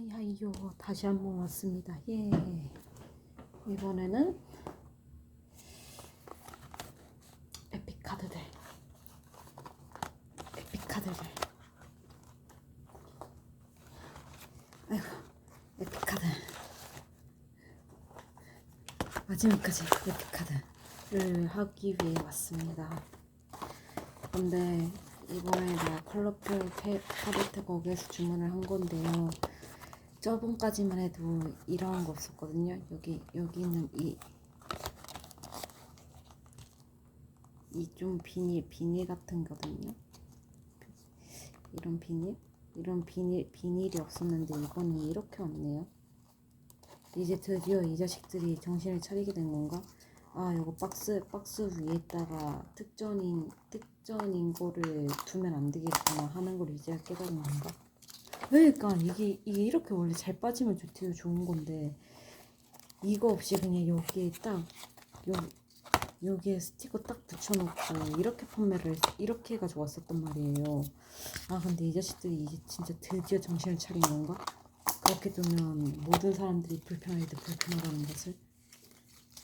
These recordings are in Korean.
하이하이요. 다시 한번 왔습니다. 예. 이번에는 에픽카드들. 에픽카드들. 아이고 에픽카드. 마지막까지 에픽카드를 하기 위해 왔습니다. 근데 이번에 내가 컬러풀 페- 팔레트 거기에서 주문을 한 건데요 저번까지만 해도 이런 거 없었거든요. 여기 여기는 이 이 좀 비닐 비닐 같은 거거든요. 이런 비닐 이런 비닐 비닐이 없었는데 이거는 이렇게 왔네요. 이제 드디어 이 자식들이 정신을 차리게 된 건가? 아, 요거 박스 박스 위에다가 특전인 특전인 거를 두면 안 되겠구나 하는 걸 이제야 깨달은 건가? 그러니까 이게 이게 이렇게 원래 잘 빠지면 좋대요 좋은 건데. 이거 없이 그냥 여기에 딱 요, 여기에 스티커 딱 붙여놓고 이렇게 판매를 이렇게 해가지고 왔었단 말이에요. 아 근데 이 자식들이 이제 진짜 드디어 정신을 차린 건가? 그렇게 두면 모든 사람들이 불편하게도 불편하다는 것을?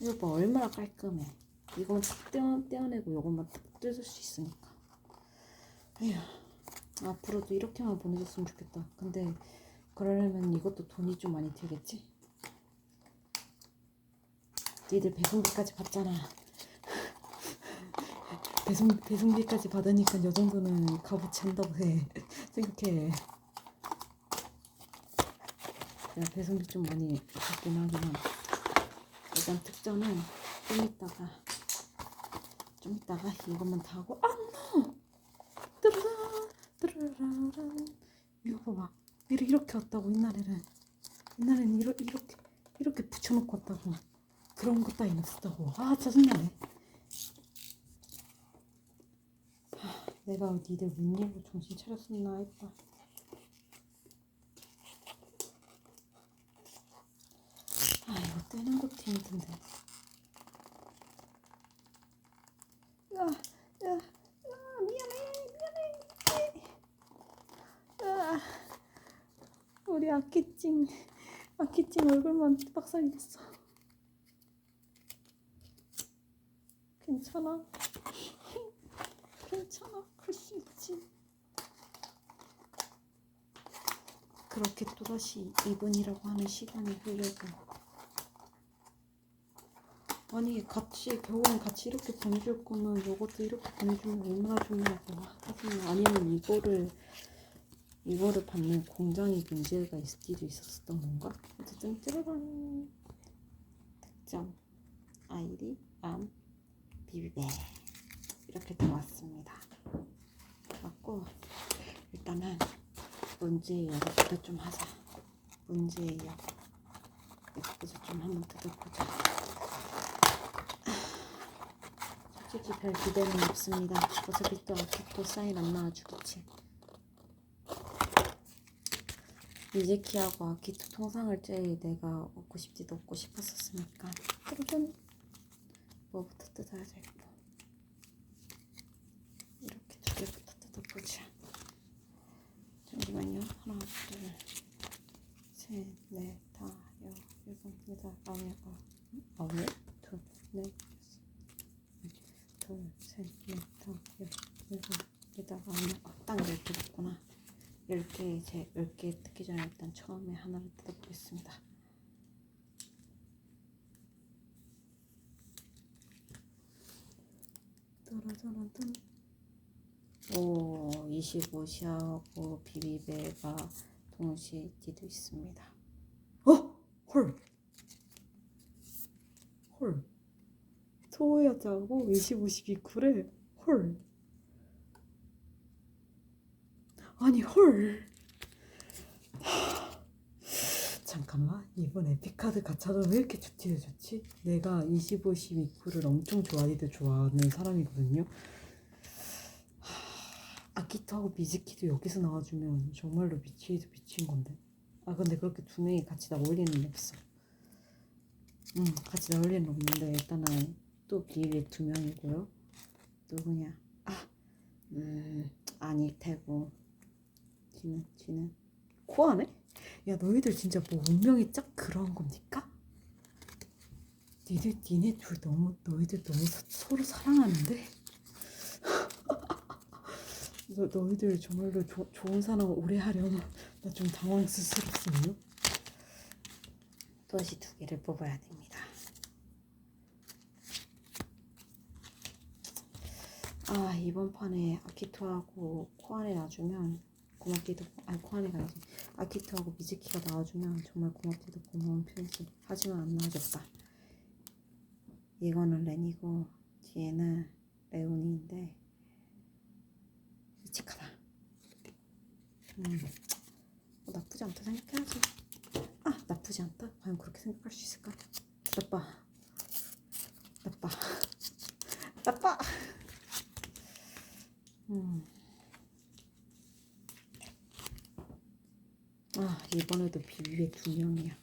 이거 봐 얼마나 깔끔해. 이거만 딱 떼어, 떼어내고 이것만 딱 뜯을 수 있으니까. 에휴 앞으로도 이렇게만 보내줬으면 좋겠다. 근데 그러려면 이것도 돈이 좀 많이 들겠지? 니들 배송비까지 받잖아. 배송 배송비까지 받으니까 이 정도는 값어치 한다고 해. 생각해. 내가 배송비 좀 많이 받긴 하지만 일단 특전은 좀 이따가 좀 이따가 이것만 다 하고 아! 뜨르르르 이거 봐봐 이렇게 이렇게 왔다고 옛날에는 옛날에는 이러, 이렇게 이렇게 붙여놓고 왔다고 그런 것 따윈 없었다고 아 짜증나네 하, 내가 니들 웬일로 정신 차렸었나 했다 아 이거 떼는 것도 힘든데 야, 야, 아, 미안해, 미안해. 아, 우리 아키찡, 아키찡 얼굴만 빡살이 됐어. 괜찮아? 괜찮아, 그럴 수 있지. 그렇게 또다시 2분이라고 하는 시간이 흘려고. 아니 같이 겨울은 같이 이렇게 보내줄 거면 이것도 이렇게 보내주면 얼마나 좋냐고 하지만 아니면 이거를 이거를 받는 공장이 문제가 있을지도 있었던 건가? 어쨌든 찌르반 득점 아이리 암 비비베 이렇게 들어왔습니다. 맞고 일단은 문제이어부터 좀 하자. 문제이어 이것부터 좀 한번 뜯어보자. 솔직히 별 기대는 없습니다. 어차피 또 아직도 사인 안 나와주겠지. 미즈키하고 아키토 통상을 제일 내가 얻고 싶지도 얻고 싶었었으니까 그러면 뭐부터 뜯어야 될까? 이렇게 두 개부터 뜯어보자. 잠시만요. 하나, 둘, 셋, 넷, 다, 여, 일곱, 여덟, 아홉, 여, 아홉, 둘, 넷, 둘, 셋, 넷, 다섯, 여섯, 일곱, 여덟, 아홉, 어, 딱 10개 됐구나. 10개, 이제 10개 뜯기 전에 일단 처음에 하나를 뜯어보겠습니다. 따라따라따. 오, 25시하고 비비베가 동시에 띠도 있습니다. 어? 헐! 헐. 소여자고 25시 그래 헐 아니 헐 하, 잠깐만 이번 에픽카드 가차도 왜 이렇게 좋지 좋지? 내가 25시 미쿠를 엄청 좋아하기도 좋아하는 사람이거든요 하, 아키토하고 미즈키도 여기서 나와주면 정말로 미치기도 미친 건데 아 근데 그렇게 두 명이 같이 나올 리는 없어 응 같이 나올 리는 없는데 일단은 또 비밀 두 명이고요. 누구냐? 아, 음, 아닐 테고. 지는, 지는. 코아네? 야 너희들 진짜 뭐 운명이 짝 그런 겁니까? 니네 니네 둘 너무 너희들 너무 서, 서로 사랑하는데? 너 너희들 정말로 조, 좋은 사람 오래 하려면 나 좀 당황스럽습니다. 또다시 두 개를 뽑아야 됩니다. 아 이번 판에 아키토하고 코안에 놔주면 고맙기도 아니 코안에가 아니지 아키토하고 미즈키가 나와주면 정말 고맙기도 고마운 편지. 하지만 안 나와줬다. 이거는 렌이고 뒤에는 레오니인데 미치카다 음. 어, 나쁘지 않다 생각해야지. 아 나쁘지 않다? 과연 그렇게 생각할 수 있을까? 나빠. 나빠. 나빠. 음. 아 이번에도 비비에 두 명이야.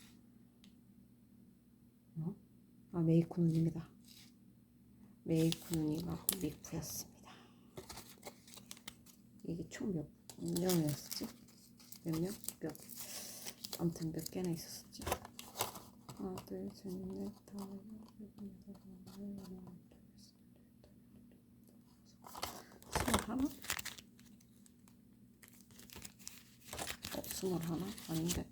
어? 아 메이쿠 눈입니다. 메이쿠 눈이하고 미쿠였습니다. 이게 총 몇 명이었지? 몇 명? 몇? 아무튼 몇 개나 있었었지? 하나, 둘, 셋, 넷, 다섯, 여섯, 일곱, 여덟, 열하나, 스물 하나? 어? 아닌데.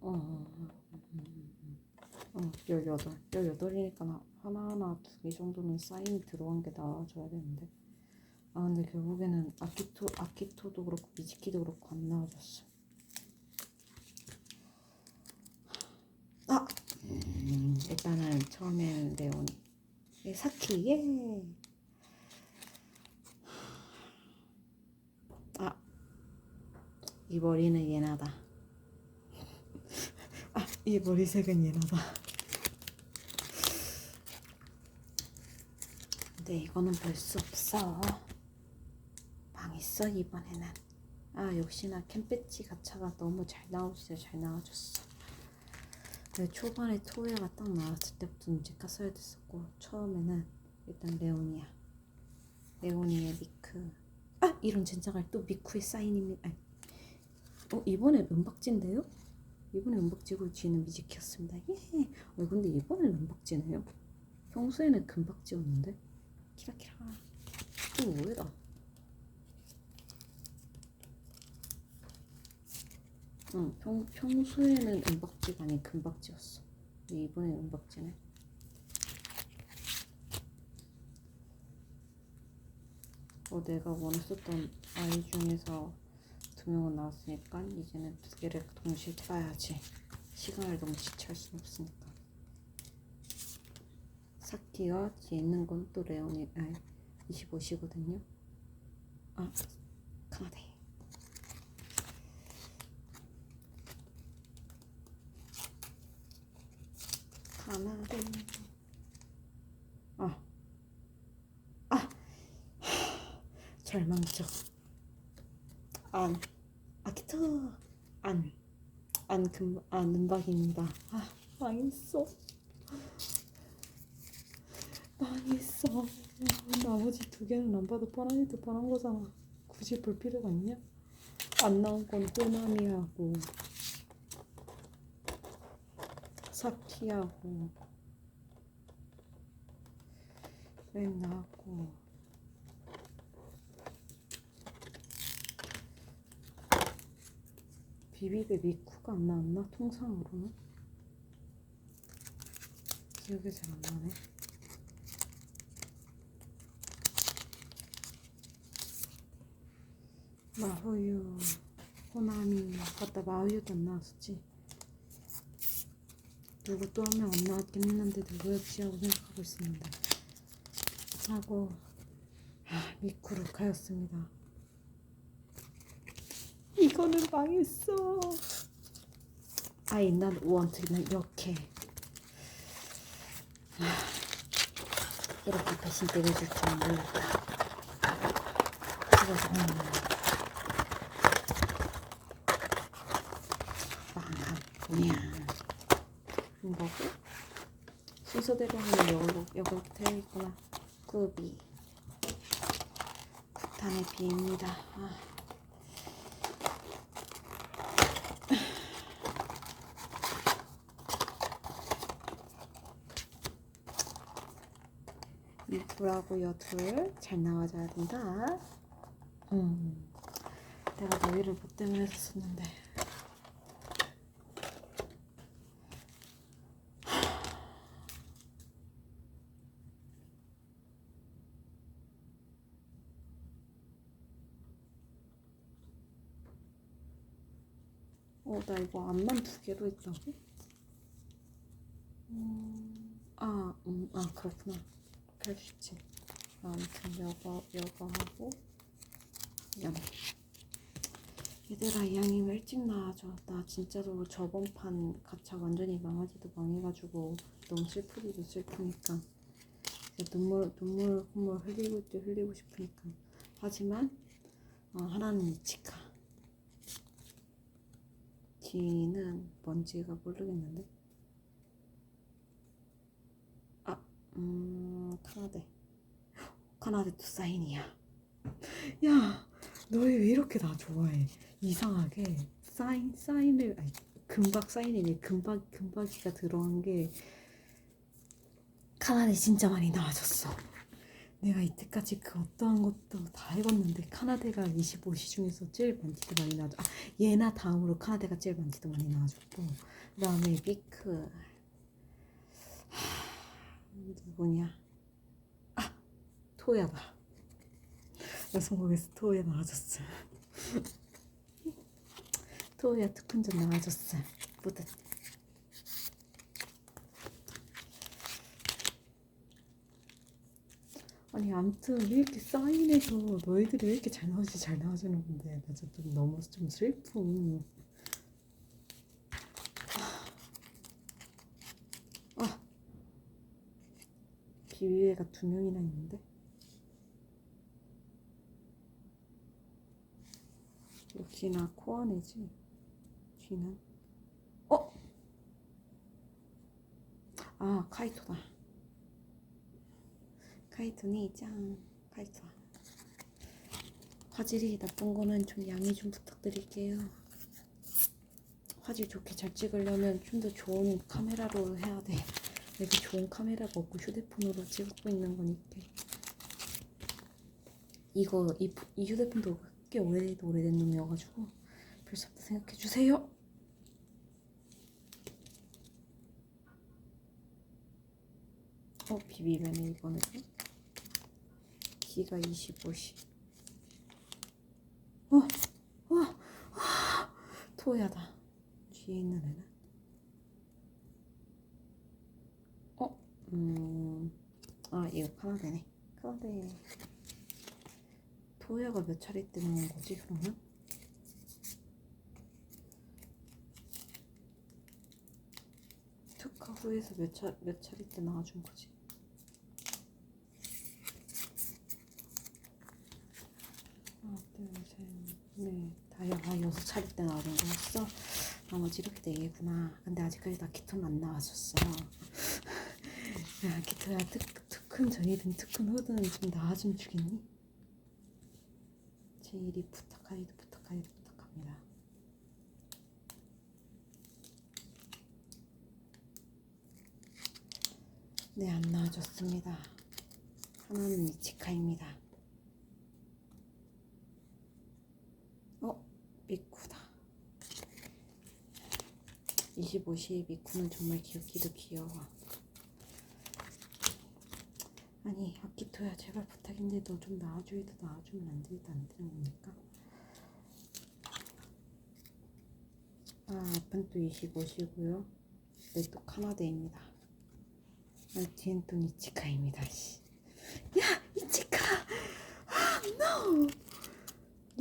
어, 어, 어, 어, 열여덟. 열여덟이니까 나 하나하나 두 개 정도는 사인이 들어간 게 나와줘야 되는데. 아, 근데 결국에는 아키토, 아키토도 그렇고 미즈키도 그렇고 안 나와줬어. 아! 음, 일단은 레오니. 예, 사키, 예! 아, 이 머리는 예나다. 아, 이 머리색은 예나다. 근데 이거는 볼 수 없어. 망했어 이번에는. 아 역시나 캠배지 가차가 너무 잘 나오지 잘 나와줬어. 초반에 토야가 딱 나왔을 때부터 눈치가 써야 됐었고 처음에는 일단 레오니야. 레오니의 미크. 아 이런 젠장할 또 미쿠의 사인입니다. 아니, 어 이번엔 은박지인데요? 이번에 은박지고 뒤는 미지키였습니다. 예. 어 근데 이번엔 은박지네요. 평소에는 금박지였는데 키라키라. 또 뭐야? 응, 평, 평소에는 은박지가 아닌 금박지였어. 이번엔 은박지네. 어, 내가 원했었던 아이 중에서 두 명은 나왔으니까 이제는 두 개를 동시에 틀어야지. 시간을 너무 지체할 순 없으니까. 사키가 뒤에 있는 건 또 레온이, 아니, 25시거든요. 아, 카나데. 가나데. 아, 아, 절망적. 안, 아키토, 안, 안, 금, 안, 은박입니다. 아, 망했어. 망했어. 나머지 두 개는 안 봐도 뻔하니 도 뻔한 거잖아. 굳이 볼 필요가 있냐? 안 나온 건 호나미하고 사키하고 렌 나왔고 비비베 미쿠가 안 나왔나? 통상으로는? 기억이 잘 안 나네. 마호유, 호나미, 맞다 마호유도 안 나왔었지. 누구 또 한 명 안 나왔긴 했는데 누구였지 하고 생각하고 있습니다. 하고 아, 미쿠루카였습니다. 이거는 망했어. 아이 난 원트는 이렇게. 아, 이렇게 배신 때려줄 줄은 몰랐다. 그래서 오늘 망하구냐 거고? 순서대로 하면 여기로 여기로 되어 있구나. 구비. 국탄의 비입니다. 아. 둘하고요 둘잘 나와줘야 된다. 음, 내가 너희를 뭐 때문에 샀었는데. 어, 나 이거 앞만 두 개로 했다고? 음, 아, 음, 아, 그렇구나. 있지. 아무튼 여거, 여거 하고, 양. 얘들아, 이 양이 왜 일찍 나와줘. 나 진짜로 저번 판 가차 완전히 망하지도 망해가지고 너무 슬프기도 슬프니까. 눈물, 눈물, 콧물 흘리고 때 흘리고 싶으니까. 하지만, 어, 하나는 이치카. 뒤는 뭔지가 모르겠는데. 아, 음, 카나데. 카나데 또 사인이야. 야, 너희 왜 이렇게 나 좋아해? 이상하게 사인 사인을 아니 금박 사인이네 금박 금박이가 들어간 게 카나데 진짜 많이 나아졌어. 내가 이때까지 그 어떠한 것도 다 해봤는데 카나데가 25시 중에서 제일 많지도 많이 나아져. 아, 얘나 다음으로 카나데가 제일 많지도 많이 나아졌고 그 다음에 비크 하, 누구냐? 아 토야다. 여성국에서 토야 나아졌어. 토야 특훈전 나아졌어. 뿌듯. 아니 아무튼 왜 이렇게 사인해서 너희들이 왜 이렇게 잘 나오지 잘 나와주는 건데 나 좀 너무 좀 슬픔. 아 비 위애가 두 명이나 있는데? 역시나 코어네지? 쥐는? 어? 아 카이토다. 카이토니 짱. 카이토. 화질이 나쁜 거는 좀 양해 좀 부탁드릴게요. 화질 좋게 잘 찍으려면 좀 더 좋은 카메라로 해야 돼 이렇게 좋은 카메라가 없고 휴대폰으로 찍고 있는 거니까 이거 이, 이 휴대폰도 꽤 오래 오래된 놈이어가지고 벌써부터 생각해 주세요. 어 비비면은 이거는 기가 25시. 어, 어, 아, 토야다. 뒤에 있는 애는. 어, 음, 아 이거 카나다네. 카나다. 토야가 몇 차례 때 나온 거지 그러면? 특화 후에서 몇, 차, 몇 차례 때 나와준 거지? 하나, 둘, 셋, 넷, 다여, 아, 여섯 차례 때 나와준 거였어? 나머지 이렇게 네 개구나. 근데 아직까지 나 키톤 안 나와줬어. 야, 키토야, 특, 특훈 전이든 특훈 후든 좀 나와주면 주겠니? 제 일이 부탁하이도 부탁하이도 부탁합니다. 네, 안 나와줬습니다. 하나는 이치카입니다. 어, 미쿠다. 25시의 미쿠는 정말 귀엽기도 귀여워. 아니, 아키토야, 제발 부탁인데 너 좀 나와줘야도 나와주면 안 되도 안 되는 겁니까? 아, 앞은 또 25시고요. 네, 또 카나데입니다. 아, 뒤엔 또 이치카입니다. 씨. 야, 이치카! 아, no!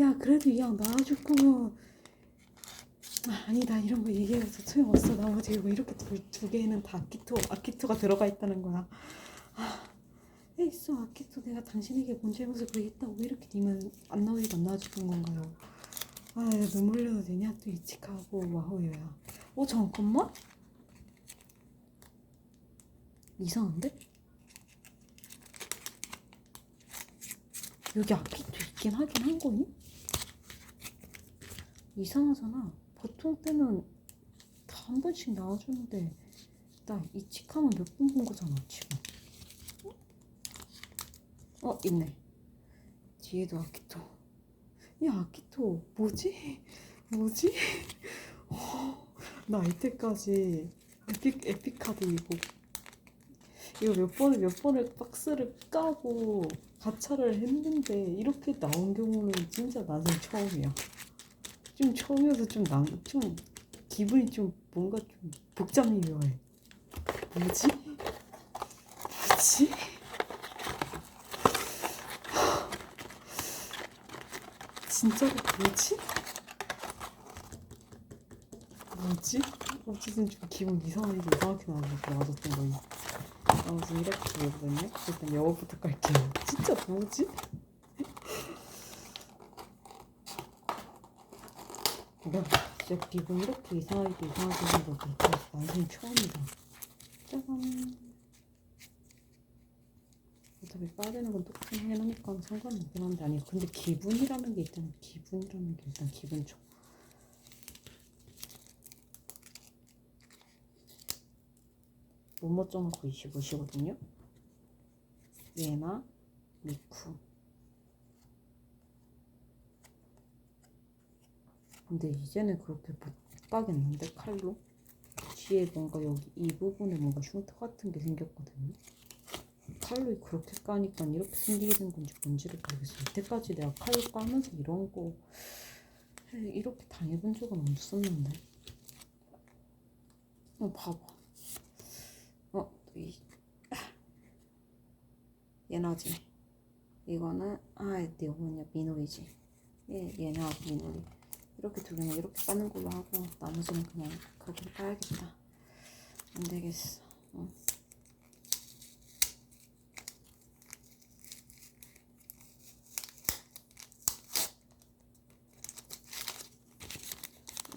야, 그래도 이 양 나와줄 거면 아, 아니다 이런 거 얘기해서 소용없어 나머지 이거 이렇게 두, 두 개는 다 아키토 아키토가 들어가 있다는 거야 아, 왜 있어. 아키토 내가 당신에게 뭔 잘못을 그랬다고 왜 이렇게 님은 안 나오지도 안 나와주는 건가요? 아 눈물 흘려도 되냐? 또 이치카하고 와호요야. 어 잠깐만. 이상한데? 여기 아키토 있긴 하긴 한 거니? 이상하잖아. 보통 때는 다 한 번씩 나와주는데 나 이치카만 몇 번 본 거잖아 지금 어 있네 뒤에도 아키토 이 아키토 뭐지? 뭐지? 어, 나 이때까지 에픽 에픽 카드 이거 이거 몇 번을 몇 번을 박스를 까고 가차를 했는데 이렇게 나온 경우는 진짜 난생 처음이야. 좀 처음이어서 좀 난, 좀 기분이 좀 뭔가 좀. 뭐지? 뭐지? 진짜로 뭐지? 뭐지? 어쨌든 좀 기분 이상하게 이상하게 나와서 맞았던 거니. 아무튼 이렇게 되거든요. 일단 영어부터 깔게요. 진짜 뭐지? 나 진짜 기분 이렇게 이상하게 이상하게 생거 난생 처음이다. 짜잔. 어차피 빠지는 건 똑같이 해놓으니까 상관은 없긴 한데 아니 근데 기분이라는 게 일단 기분이라는 게 일단 기분 좋아. 뭐뭐 써놓고 25시거든요. 예나 미쿠. 근데 이제는 그렇게 못 빠겠는데 칼로? 뒤에 뭔가 여기 이 부분에 뭔가 흉터 같은 게 생겼거든요. 칼로 그렇게 까니까 이렇게 생기게 된 건지 뭔지를 모르겠어요. 이때까지 내가 칼로 까면서 이런 거 이렇게 당해본 적은 없었는데. 어 봐봐. 어, 이 얘나지. 이거는 아, 이거 뭐냐 미노리지. 얘 얘나 미노리. 이렇게 두 개는 이렇게 까는 걸로 하고 나머지는 그냥 그렇게 까야겠다. 안 되겠어. 어.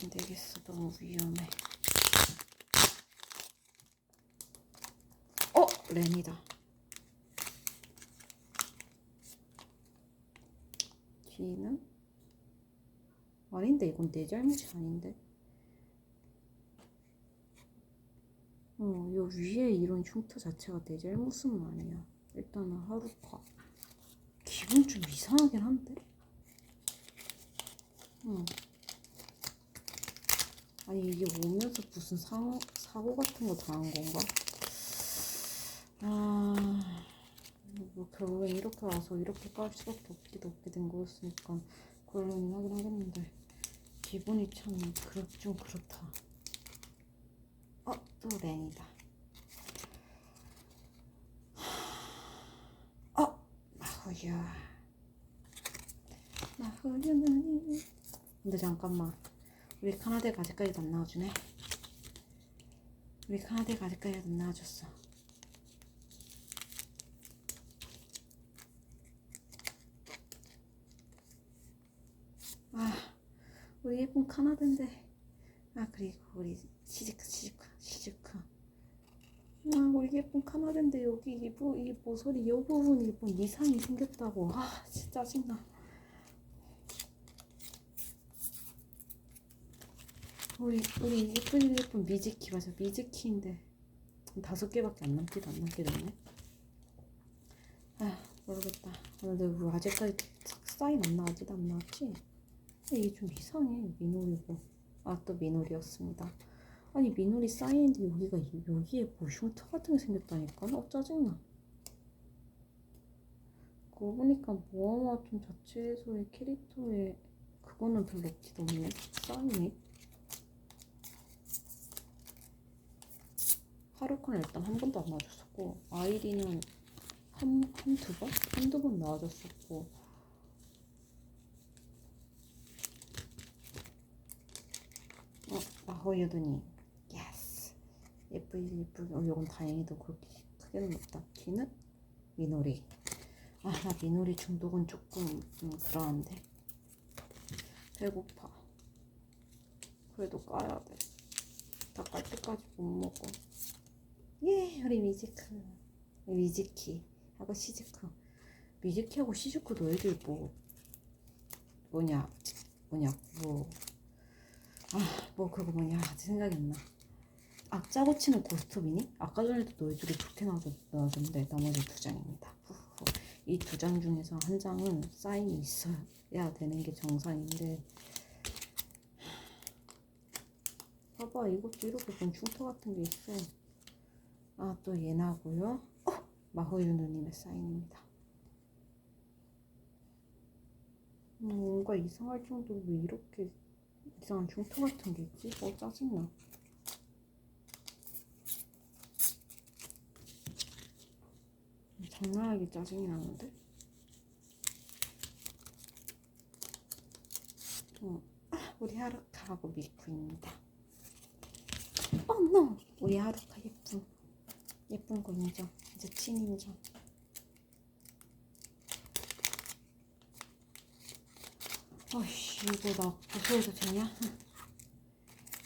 안 되겠어. 너무 위험해. 어, 렌이다. 뒤는 아닌데 이건 내 잘못이 아닌데. 어, 요 위에 이런 흉터 자체가 내 잘못은 아니야. 일단은 하루파. 기분 좀 이상하긴 한데. 응. 아니 이게 오면서 무슨 상, 사고 같은 거 당한 건가? 아, 뭐 결국엔 이렇게 와서 이렇게 깔 수밖에 없기도 없게 된 거였으니까 결론이 나긴 하겠는데 기분이 참 그렇 좀 그렇다. 어, 또 렌이다. 어, 마후유. 마후유는 근데 잠깐만. 우리 카나데가 아직까지도 안 나와주네. 우리 카나데가 아직까지도 안 나와줬어. 아, 우리 예쁜 카나데인데. 아, 그리고 우리 시즈크, 시즈크, 시즈크. 아, 우리 예쁜 카나데인데 여기 이, 부, 이 모서리 이 부분이 뭐 이상이 생겼다고. 아, 진짜 짜증나. 우리 우리 예쁜 예쁜 미즈키 맞아 미즈키인데 다섯 개밖에 안 남기도 안 남게 됐네. 아 모르겠다. 근데 왜 아직까지 사인 안 나왔지도 안 나왔지? 이게 좀 이상해 미노리고 아 또 미노리였습니다. 아니 미노리 사인인데 여기가 이- 여기에 뭐 흉터 같은 게 생겼다니까 어 짜증나. 그거 보니까 모아마톤 자체에서의 캐릭터에 그거는 별로 없지도 않네 사인이. 하루카는 일단 한 번도 안 나와줬었고 아이리는 한, 한 두 번? 한두 번 나와줬었고. 어, 마호유드니 예스 예쁘지 예쁘지 어, 이건 다행히도 그렇게 크게는 없다. 키는? 미노리. 아 나 미노리 중독은 조금 음, 그러한데. 배고파. 그래도 까야 돼다 깔 때까지 못 먹어 예, 우리 미즈크. 미즈키 하고 시즈크. 미즈키하고 시즈크 너희들 뭐 뭐냐 뭐냐 뭐 아, 뭐 그거 뭐냐 생각이 안 나. 악자 고 치는 고스톱이니? 아까 전에도 너희들이 나와줬, 나와줬는데 나머지 두 장입니다. 이 두 장 중에서 한 장은 사인이 있어야 되는 게 정상인데 봐봐 이것도 이렇게 본 흉터 같은 게 있어 아또 얘나고요 어! 마호유 누님의 사인입니다 음, 뭔가 이상할 정도로 왜 이렇게 이상한 흉터 같은 게 있지? 어 짜증나 장난하게 짜증이 나는데? 어, 아, 우리 하루카하고 밀크입니다. 어, no! 우리 하루카 예쁜. 예쁜 거 인정. 이제 친 인정. 어이씨, 이거 나 고소해도 되냐?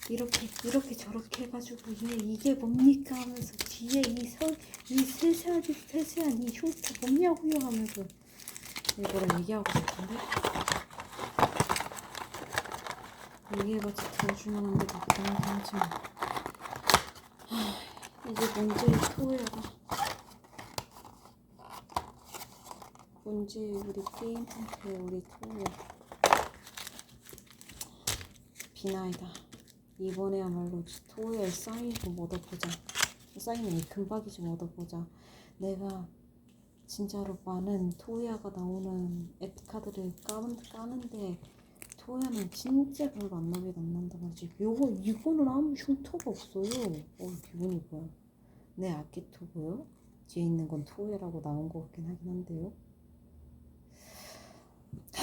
이렇게, 이렇게 저렇게 해가지고, 얘 이게 뭡니까? 하면서 뒤에 이 서, 이 세세한, 세세한 이 흉터 뭐냐고요? 하면서 이거를 얘기하고 싶은데? 얘기해봤자 되고, 그냥 하지 마. 하, 이게 뭔지 토해가. 뭔지 우리 게임 상태 우리 토해. 비나이다. 이번에야말로 토요일 사인 좀 얻어보자. 사인이 금박이 좀 얻어보자. 내가 진짜로 많은 토야가 나오는 에피카드를 까는, 까는데 토야는 진짜 별로 안 나게 안 난단 말이지. 요거 이거는 아무 흉터가 없어요. 어 기분이 뭐야? 내 아키토고요. 뒤에 있는 건 토야라고 나온 것 같긴 하긴 한데요. 하,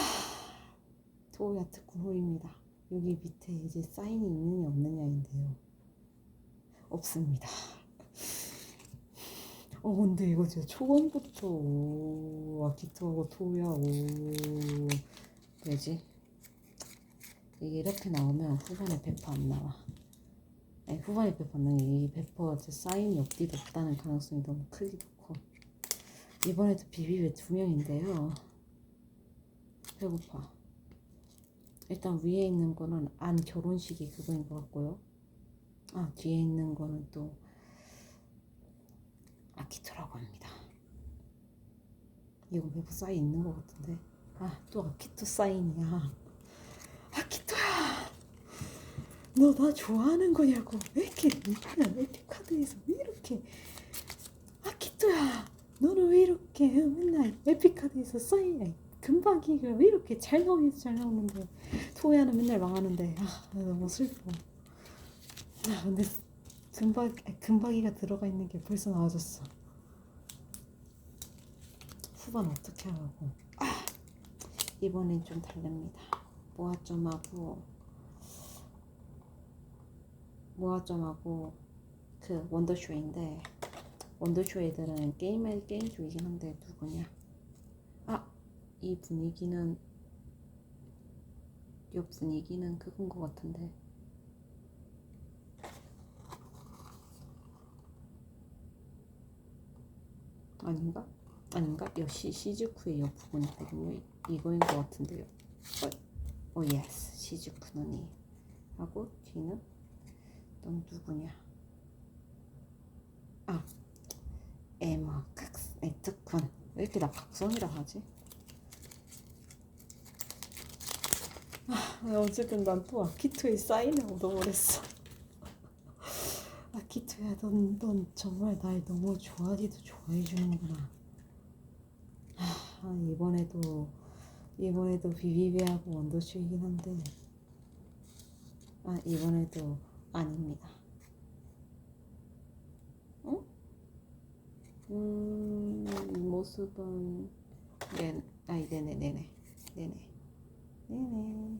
토야 특군 후입니다. 여기 밑에 이제 사인이 있느냐 없느냐인데요. 없습니다. 어 근데 이거 진짜 초반부터 오, 아키토하고 토야 오 왜지? 이게 이렇게 나오면 후반에 100%안 나와. 후반에 100%안 나와. 이100% 사인이 없디도 없다는 가능성이 너무 크기도 커. 이번에도 비비베 두 명인데요. 배고파. 일단 위에 있는 거는 안 결혼식이 그거인 것 같고요. 아 뒤에 있는 거는 또 아키토라고 합니다. 이거 외부 사인 있는 것 같은데. 아 또 아키토 사인이야. 아키토야. 너 나 좋아하는 거냐고. 왜 이렇게 이쁘냐 에픽 카드에서 왜 이렇게 아키토야. 너는 왜 이렇게 맨날 에픽 카드에서 사인 금박이가 왜 이렇게 잘 나오긴 잘 나오는데 토야는 맨날 망하는데 아 너무 슬퍼. 아 근데 금박 금박이가 들어가 있는 게 벌써 나와졌어. 후반 어떻게 하라고? 아 이번엔 좀 다릅니다. 모아점하고 모아점하고 그 원더쇼인데 원더쇼 애들은 게임의 게임 중이긴 한데 누구냐? 아 이 분위기는 이 분위기는 그건 것 같은데 아닌가? 아닌가? 역시 시즈쿠의 옆부분이거든요. 이거인 것 같은데요. 어, 오 예스 시즈쿠 누니 하고 뒤는 넌 누구냐? 아 에마 각스 에트쿤 왜 이렇게 나 각성이라 하지? 아, 어쨌든 난 또 아키토의 사인을 얻어버렸어. 아키토야, 넌, 넌 정말 날 너무 좋아하기도 좋아해주는구나. 아, 이번에도, 이번에도 비비비하고 원더쇼이긴 한데, 아, 이번에도 아닙니다. 어? 음, 이 모습은, 네, 아니, 네네, 네네, 네네. 네네. 음.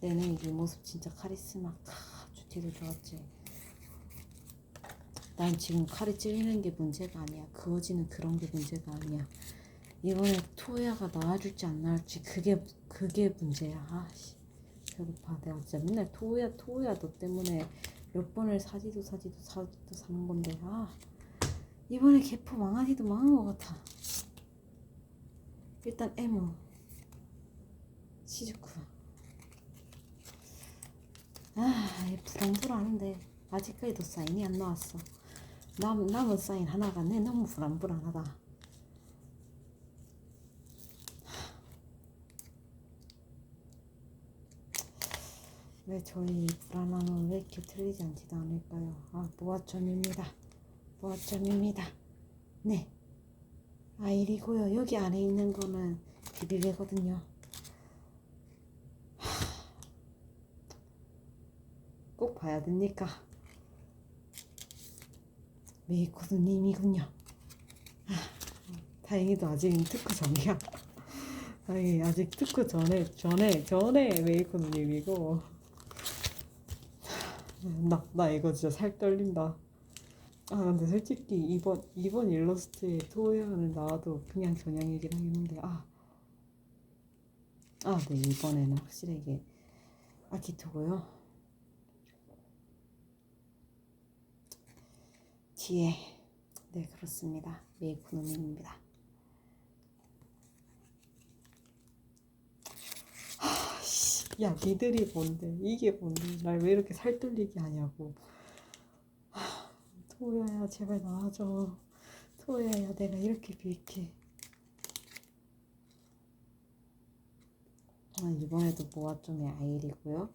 네네 이 모습 진짜 카리스마 아주 뒤도 좋았지. 난 지금 칼이 찔리는 게 문제가 아니야. 그어지는 그런 게 문제가 아니야. 이번에 토야가 나와줄지 안 나올지 그게 그게 문제야. 아씨 배고파. 내가 진짜 맨날 토야 토야 너 때문에 몇 번을 사지도 사지도 사지도 사는 건데 아 이번에 개포 망하기도 망한 것 같아. 일단 에모 시즈쿠. 아, 불안불안한데 아직까지도 사인이 안 나왔어. 남, 남은 사인 하나가 내 너무 불안불안하다. 왜 저희 불안함은 왜 이렇게 틀리지 않지도 않을까요? 아, 모아점입니다. 모아점입니다. 네. 아일이고요. 여기 안에 있는 거는 비비베거든요. 하, 꼭 봐야 됩니까? 메이코드님이군요. 아, 다행히도 아직은 특허 전이야. 아니 아직 특허 전에 전에 전에 메이코드님이고 나 나 이거 진짜 살 떨린다. 아 근데 솔직히 이번 이번 일러스트에 토요일은 나와도 그냥 겨냥이긴 하겠는데 아. 아, 네, 이번에는 확실하게 아키토고요. 뒤에 네, 그렇습니다. 메이코노님입니다. 하, 씨, 야, 니들이 뭔데? 이게 뭔데? 날 왜 이렇게 살떨리게 하냐고. 하, 토야야, 제발 나와줘. 토야야, 내가 이렇게 빌게. 아, 이번에도 모아점의 아일이고요.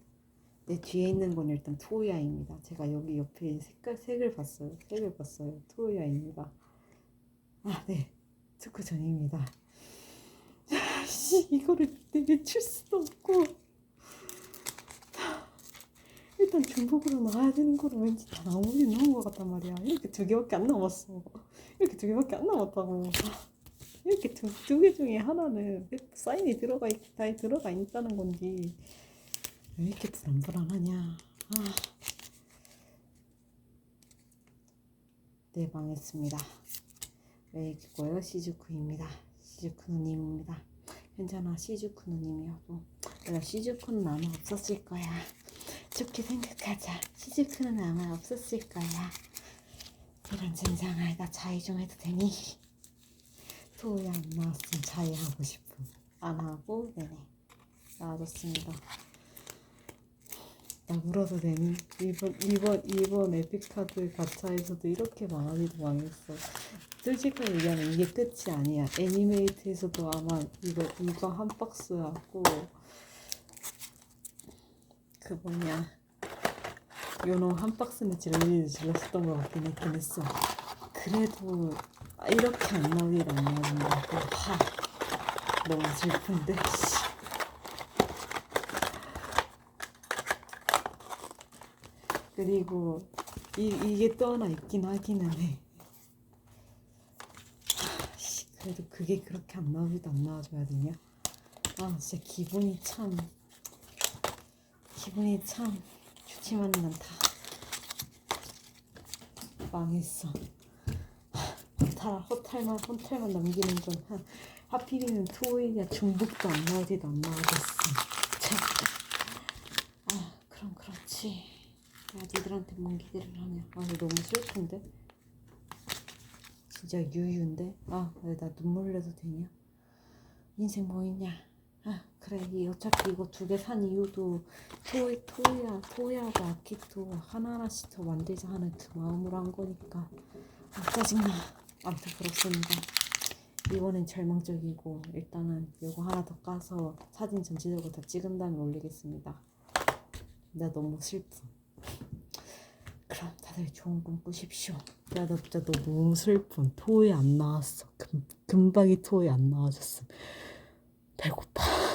내 뒤에 있는 건 일단 토야입니다. 제가 여기 옆에 색깔 색을 봤어요. 색을 봤어요. 토야입니다. 아, 네. 특허 전입니다. 야, 씨, 이거를 내게 칠 수도 없고. 일단 중복으로 나와야 되는 거는 왠지 다 나오긴 나온 것 같단 말이야. 이렇게 두 개밖에 안 남았어. 이렇게 두 개밖에 안 남았다고. 아, 이렇게 두 두 개 중에 하나는 사인이 들어가 있, 다 들어가 있다는 건지 왜 이렇게 불안불안하냐. 아. 네, 망했습니다. 메이키고요. 시즈쿠입니다. 시즈쿠 누님입니다. 괜찮아, 시즈쿠 누님이어도 내가 시즈쿠는 아마 없었을 거야. 좋게 생각하자. 시즈쿠는 아마 없었을 거야. 이런 나 자의 좀 해도 되니? 토야 안 나왔으면 자의하고 싶음. 안 하고, 네네. 나와줬습니다. 나 울어도 되니? 이번, 이번, 이번 에픽카드 가차에서도 이렇게 망하기도 망했어. 솔직하게 얘기하면 이게 끝이 아니야. 애니메이트에서도 아마 이거, 이거 한 박스 하고, 그 뭐냐. 요놈 한 박스는 질리지 질렀었던 것 같긴 했긴 했어. 그래도 아, 이렇게 안 나오길 안 나오는데, 하. 너무 슬픈데, 씨. 그리고 이, 이게 또 하나 있긴 하기는 해. 그래도 그게 그렇게 안 나오기도 안 나와줘야 되냐? 아 진짜 기분이 참 기분이 참 좋지만은 않다. 망했어. 허탈, 허탈만 허탈만 남기는 건 한, 하필이면 토요일이야 중복도 안 나오지도 안 나오겠어. 참. 아 그럼 그렇지. 야 니들한테 뭔 기대를 하냐. 아 너무 슬픈데. 진짜 유유인데. 아 왜 나 눈물 흘려도 되냐? 인생 뭐 있냐? 아 그래 이 어차피 이거 두 개 산 이유도 토이 토야 토야가 아키토 하나하나씩 더 만들자 하는 그 마음으로 한 거니까. 아 짜증나. 아무튼 그렇습니다. 이번엔 절망적이고 일단은 이거 하나 더 까서 사진 전체적으로 다 찍은 다음에 올리겠습니다. 나 너무 슬픔 그럼 다들 좋은 꿈 꾸십시오. 야 나 진짜 너무 슬픔 토이 안 나왔어. 금, 금방이 토이 안 나와줬음 배고파.